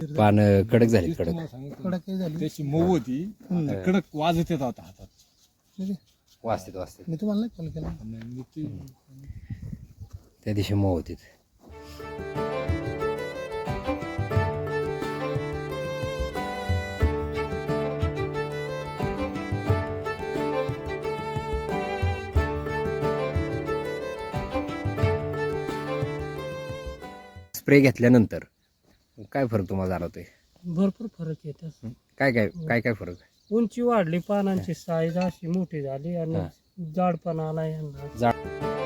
पानं कडक झाली कडक. कडक झाली. त्याची मऊ होती. कडक वाजत येत होता हातात. आहे. वाचतेत वाचतेत मी तुम्हाला नाही कॉल केला. आणि मी ते- त्या दिवशी मऊ होतीत स्प्रे घेतल्यानंतर काय फरक तुम्हाला जाणवतोय? भरपूर फरक येतात काय काय काय काय फरक? उंची वाढली पानांची साईज अशी मोठी झाली आणि. जाडपणा आला यांना. जाड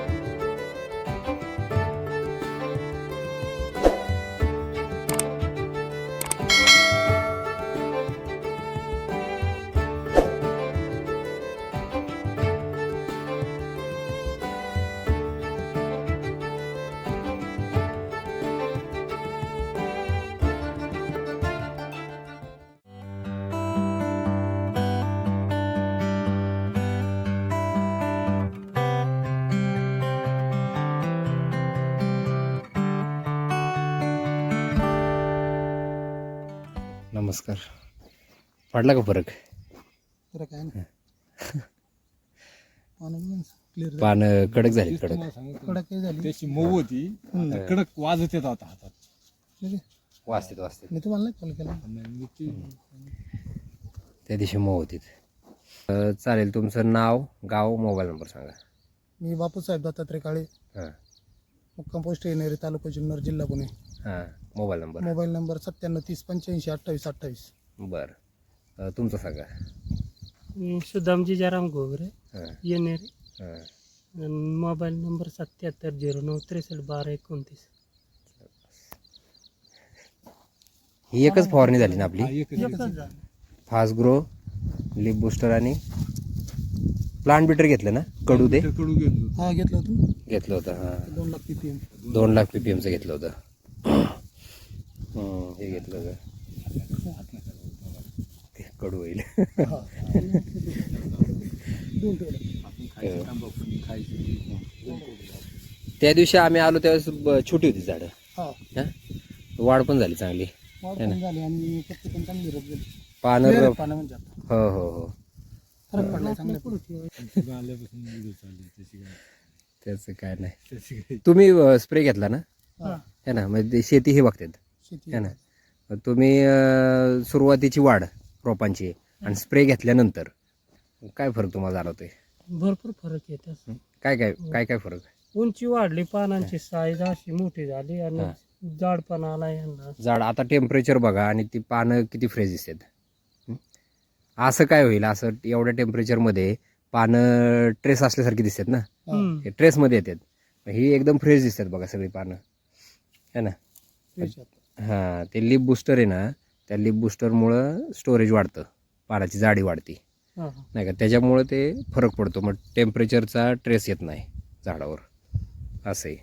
नमस्कार. पडला का फरक? तर काय नाही क्लिअर पानं कडक झाली कडक. कडक झाली. त्याची मऊ होती. कडक वाजत येत होता हातात. ठीक आहे. मी तुम्हाला नाही कॉल केला. आणि मी ते- त्या दिवशी मऊ होतीत. अं, चालेल तुमचं नाव गाव मोबाईल नंबर सांगा. मी बापूसाहेब दत्तात्रय काळे. हां. मुक्काम पोस्ट येणारे तालुका जुन्नर जिल्हा पुणे. हां मोबाईल नंबर. मोबाईल नंबर सत्त्याण्णव तीस पंच्याऐंशी अठ्ठावीस अठ्ठावीस. बरं. अं, तुमचं सांगा. मी सुदामजी जराम घोगरे हां. येणेरे. हां. आणि मोबाईल नंबर सत्याहत्तर झिरो नऊ त्रेसष्ट बारा एकोणतीस. ही एकच फवारणी झाली ना आपली. फास्ट ग्रो लिप बुस्टर आणि प्लांट बिटर घेतलं ना? कडू ते कडू हा घेतलं होतं. घेतलं होतं हां. दोन लाख पी पी एम. दोन लाख पी पी एमचं घेतलं होतं. हं, घेतलं ते कडू होईल. त्या दिवशी आम्ही आलो त्यावेळेस छोटी होती झाडं. वाढ पण झाली चांगली. पानं म्हणजे. हो हो हो. त्याची काय नाही. तुम्ही स्प्रे घेतला ना? हा ना? म्हणजे शेती हे बघतात. है ना? तुम्ही अं, सुरुवातीची वाढ रोपांची आणि स्प्रे घेतल्यानंतर काय फरक तुम्हाला जाणवतोय? भरपूर फरक येतात काय काय काय काय फरक? उंची वाढली पानांची साईज अशी मोठी झाली आणि हा. जाडपणा आला यांना. झाड आता टेम्परेचर बघा आणि ती पानं किती फ्रेश दिसतात. हं? असं काय होईल? असं एवढ्या टेम्परेचरमध्ये पानं ट्रेस असल्यासारखी दिसतात ना? हम्म. हे. ट्रेसमध्ये येतात. ही एकदम फ्रेश दिसतात बघा सगळी पानं. है ना. हां ते लिप बुस्टर आहे ना त्या लिप बुस्टरमुळं स्टोरेज वाढतं. पानाची जाडी वाढते. नाही का? त्याच्यामुळं ते फरक पडतो. मग टेम्परेचरचा ट्रेस येत नाही झाडावर. असंही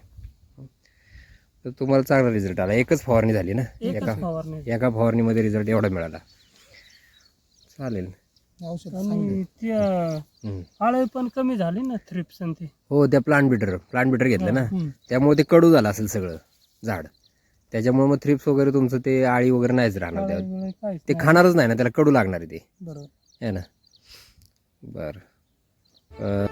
तर तुम्हाला चांगला रिझल्ट आला. एकच फवारणी झाली ना? एकच एका फवारणी एका फवारणीमध्ये रिझल्ट एवढा मिळाला. चालेल. औषध चांगली आणि त्या हम्म. आळे पण कमी झाली ना थ्रिप्स आणि ते? हो त्या प्लांट बिटर प्लांट बिटर घेतलं ना. त्यामुळे ते कडू झालं असेल सगळं झाड. त्याच्यामुळे मग थ्रिप्स वगैरे तुमचं ते आळी वगैरे नाहीच राहणार त्या ते. खाणारच नाही ना त्याला कडू लागणार आहे ते. बरोबर. है ना? बरं. अं,